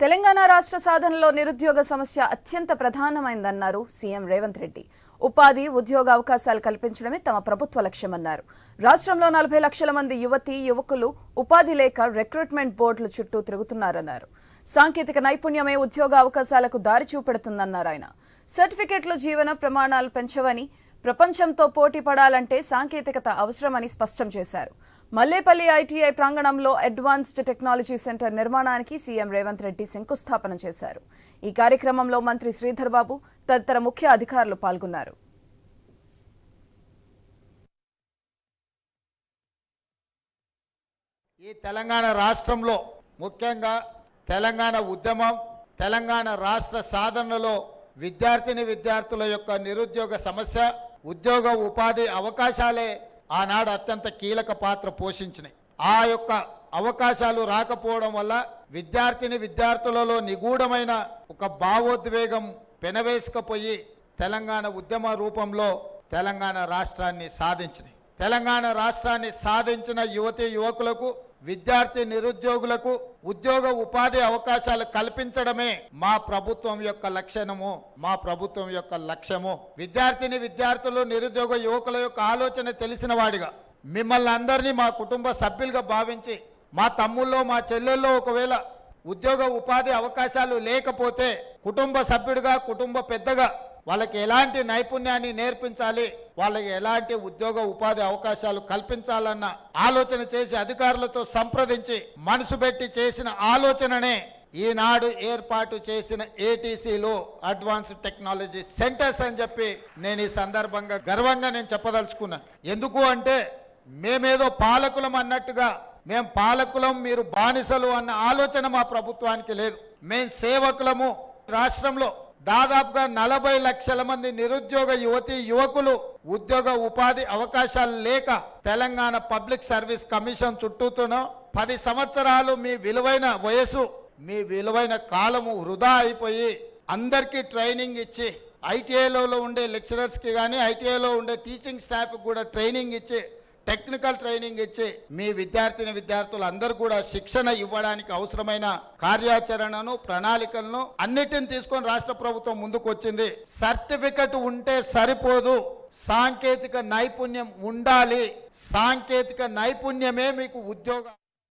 తెలంగాణ రాష్ట్ర సాధనలో నిరుద్యోగ సమస్య అత్యంత ప్రధానమైందన్నారు సీఎం రేవంత్ రెడ్డి. ఉపాధి ఉద్యోగ అవకాశాలు కల్పించడమే తమ ప్రభుత్వ లక్ష్యమన్నారు. రాష్ట్రంలో నలభై లక్షల మంది యువతి యువకులు ఉపాధి లేక రిక్రూట్మెంట్ బోర్డుల చుట్టూ తిరుగుతున్నారన్నారు. సాంకేతిక నైపుణ్యమే ఉద్యోగ అవకాశాలకు దారి చూపెడుతుందన్నారు ఆయన. సర్టిఫికెట్లు జీవన ప్రమాణాలు పెంచవని ప్రపంచంతో పోటీ పడాలంటే సాంకేతికత అవసరమని స్పష్టం చేశారు. మల్లేపల్లి ఐటీఐ ప్రాంగణంలో అడ్వాన్స్డ్ టెక్నాలజీ సెంటర్ నిర్మాణానికి సీఎం రేవంత్ రెడ్డి శంకుస్థాపన చేశారు. ఈ కార్యక్రమంలో మంత్రి శ్రీధర్ బాబు తదితర ముఖ్య అధికారులు పాల్గొన్నారు. ఈ తెలంగాణ రాష్ట్రంలో ముఖ్యంగా తెలంగాణ ఉద్యమం తెలంగాణ రాష్ట్ర సాధనలో విద్యార్థిని విద్యార్థుల యొక్క నిరుద్యోగ సమస్య ఉద్యోగ ఉపాధి అవకాశాలే ఆనాడు అత్యంత కీలక పాత్ర పోషించినాయి. ఆ యొక్క అవకాశాలు రాకపోవడం వల్ల విద్యార్థిని విద్యార్థులలో నిగూఢమైన ఒక భావోద్వేగం పెనవేసుకపోయి తెలంగాణ ఉద్యమ రూపంలో తెలంగాణ రాష్ట్రాన్ని సాధించినాయి. తెలంగాణ రాష్ట్రాన్ని సాధించిన యువతి యువకులకు విద్యార్థి నిరుద్యోగులకు ఉద్యోగ ఉపాధి అవకాశాలు కల్పించడమే మా ప్రభుత్వం యొక్క లక్ష్యము మా ప్రభుత్వం యొక్క లక్ష్యము. విద్యార్థిని విద్యార్థులు నిరుద్యోగ యువకుల యొక్క ఆలోచన తెలిసిన వాడిగా. మిమ్మల్ని అందరినీ మా కుటుంబ సభ్యులుగా భావించి మా తమ్ముల్లో మా చెల్లెల్లో ఒకవేళ ఉద్యోగ ఉపాధి అవకాశాలు లేకపోతే కుటుంబ సభ్యుడిగా కుటుంబ పెద్దగా వాళ్ళకి ఎలాంటి నైపుణ్యాన్ని నేర్పించాలి వాళ్ళకి ఎలాంటి ఉద్యోగ ఉపాధి అవకాశాలు కల్పించాలన్న ఆలోచన చేసి అధికారులతో సంప్రదించి మనసు పెట్టి చేసిన ఆలోచననే ఈనాడు ఏర్పాటు చేసిన ఏటీసీలో అడ్వాన్స్ టెక్నాలజీ సెంటర్స్ అని చెప్పి నేను ఈ సందర్భంగా గర్వంగా నేను చెప్పదలుచుకున్నాను ఎందుకు అంటే మేమేదో పాలకులం అన్నట్టుగా మేం పాలకులం మీరు బానిసలు అన్న ఆలోచన మా ప్రభుత్వానికి లేదు. మేం సేవకులము రాష్ట్రంలో దాదాపుగా నలభై లక్షల మంది నిరుద్యోగ యువతి యువకులు ఉద్యోగ ఉపాధి అవకాశాలు లేక తెలంగాణ పబ్లిక్ సర్వీస్ కమిషన్ చుట్టూతోనో పది సంవత్సరాలు మీ విలువైన వయసు మీ విలువైన కాలము వృధా అయిపోయి అందరికీ ట్రైనింగ్ ఇచ్చి ఐటీఐలో ఉండే లెక్చరర్స్కి కానీ ఐటీఐలో ఉండే టీచింగ్ స్టాఫ్కి కూడా ట్రైనింగ్ ఇచ్చి టెక్నికల్ ట్రైనింగ్ ఇచ్చి మీ విద్యార్థిని విద్యార్థులు అందరూ కూడా శిక్షణ ఇవ్వడానికి అవసరమైన కార్యాచరణను ప్రణాళికలను అన్నిటిని తీసుకొని రాష్ట్ర ప్రభుత్వం ముందుకు వచ్చింది సర్టిఫికెట్ ఉంటే సరిపోదు. సాంకేతిక నైపుణ్యం ఉండాలి. సాంకేతిక నైపుణ్యమే మీకు ఉద్యోగం